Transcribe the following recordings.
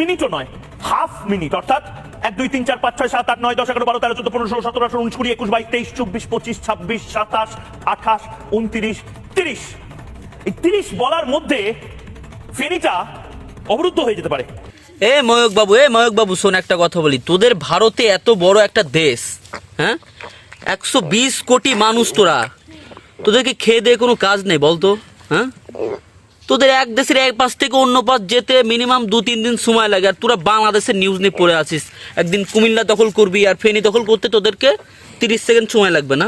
মিনিটও নয়, half minute, অর্থাৎ এক, দুই, তিন, চার, পাঁচ, ছয়, সাত, আট, নয়, দশ, এগারো, বারো, তেরো, চোদ্দ, পনেরো, ষোলো, সতেরো, আঠারো, উনিশ, কুড়ি, একুশ, বাইশ, তেইশ, চব্বিশ, পঁচিশ, ছাব্বিশ, সাতাশ, আঠাশ, উনত্রিশ, তিরিশ। এই তিরিশ বলার মধ্যে ফেরিটা অবরুদ্ধ হয়ে যেতে পারে। এ ময়ক বাবু এ ময়ক বাবু শোন একটা কথা বলি। তোদের ভারতে এত বড় একটা দেশ হ্যাঁ? একশো বিশ কোটি মানুষ তোরা। তোদেরকে খেয়ে দিয়ে কোনো কাজ নেই, বলতো হ্যাঁ? তোদের এক দেশের এক পাশ থেকে অন্য পাশ যেতে মিনিমাম দু তিন দিন সময় লাগে। আর তোরা বাংলাদেশের নিউজ নিয়ে পড়ে আছিস। একদিন কুমিল্লা দখল করবি আর ফেনি দখল করতে তোদেরকে তিরিশ সেকেন্ড সময় লাগবে না।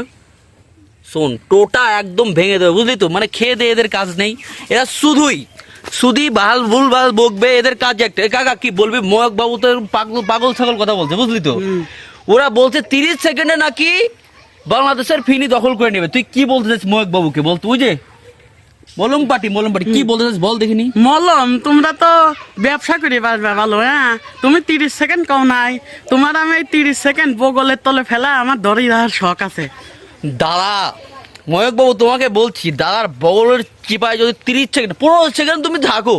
শোন টোটা একদম ভেঙে দেবে বুঝলি তো? মানে খেয়ে দিয়ে এদের কাজ নেই। এরা শুধুই শুধুই ভালো ভুল ভালো বকবে এদের কাজ একটা। কাকা কি বলবি? ময়ক বাবু তো পাগল পাগল ছাগল কথা বলছে বুঝলি তো? ওরা বলছে তিরিশ সেকেন্ডে নাকি বাংলাদেশের ফিনি দখল করে নেবে। তুই কি বলতে চাস ময়ক বাবুকে? বল তুই যে মলম পাটি মলম পাটি কি বলতে চাস বল দেখিনি? মলম তোমরা তো ব্যবসা করে বাসবে ভালো হ্যাঁ? তুমি তিরিশ সেকেন্ড কও নাই। তোমার আমি এই তিরিশ সেকেন্ড বগলের তলে ফেলা আমার ধরে রাখার শখ আছে। দাদা ময়ক বাবু তোমাকে বলছি দাদার বগলের চিপায় যদি তিরিশ সেকেন্ড পনেরো সেকেন্ড তুমি থাকো।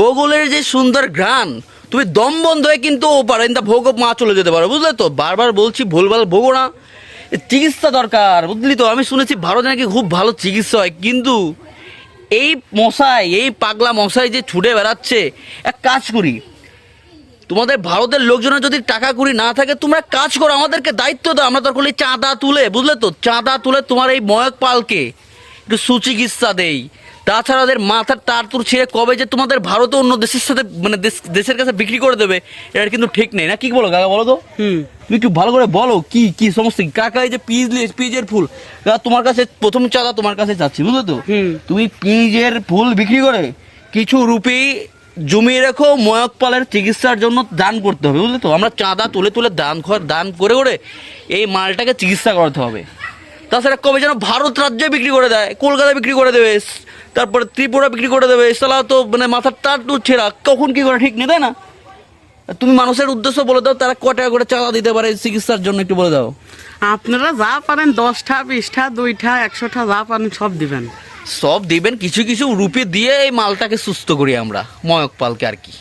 বগলের যে সুন্দর গ্রান তুমি দম বন্ধ হয়ে কিন্তু ওপার ইন্দা ভোগ মা চলে যেতে পারো বুঝলে তো? বারবার বলছি ভুলভাল ভোগো না। চিকিৎসা দরকার বুঝলি তো? আমি শুনেছি ভারতে নাকি খুব ভালো চিকিৎসা হয় কিন্তু এই মশাই, এই পাগলা মশাই যে ছুটে বেড়াচ্ছে, এক কাজ করি। তোমাদের ভারতের লোকজনের যদি টাকা কুড়ি না থাকে, তোমরা কাজ করো, আমাদেরকে দায়িত্ব দাও। আমরা তখন চাঁদা তুলে, বুঝলে তো? চাঁদা তুলে তোমার এই ময়ক পালকে একটু সুচিকিৎসা দেই। তাছাড়া ওদের মাথার তার তুর ছিঁড়ে কবে যে তোমাদের ভারতে অন্য দেশের সাথে মানে দেশ- দেশের কাছে বিক্রি করে দেবে এটা কিন্তু ঠিক নেই। না কি বলো কাকা বলো তো? হুম। তুমি একটু ভালো করে বলো কি কি সমস্যা? কাকা এই যে পিজ পিজের ফুল তোমার কাছে প্রথম চাঁদা তোমার কাছে চাচ্ছি বুঝলে তো? তুমি পিজের ফুল বিক্রি করে কিছু রুপি জমিয়ে রেখো ময়ক পালের চিকিৎসার জন্য দান করতে হবে বুঝলে তো? আমরা চাঁদা তুলে তুলে দান কর দান করে করে এই মালটাকে চিকিৎসা করাতে হবে। তাছাড়া কবে যেন ভারত রাজ্যে বিক্রি করে দেয় কলকাতা বিক্রি করে দেবে তারপরে ত্রিপুরা বিক্রি করে দেবে সালা তো মানে মাথার তার তো ছেঁড়া কখন কি করে ঠিক নেই তাই না? তুমি মানুষের উদ্দেশ্য বলে দাও তারা ক টাকা করে চাঁদা দিতে পারে চিকিৎসার জন্য একটু বলে দাও। আপনারা যা পারেন দশটা বিশটা দুইটা একশোটা যা পারেন সব দিবেন। সব দিবেন কিছু কিছু রুপি দিয়ে এই মালটাকে সুস্থ করি আমরা ময়ক পালকে আর কি।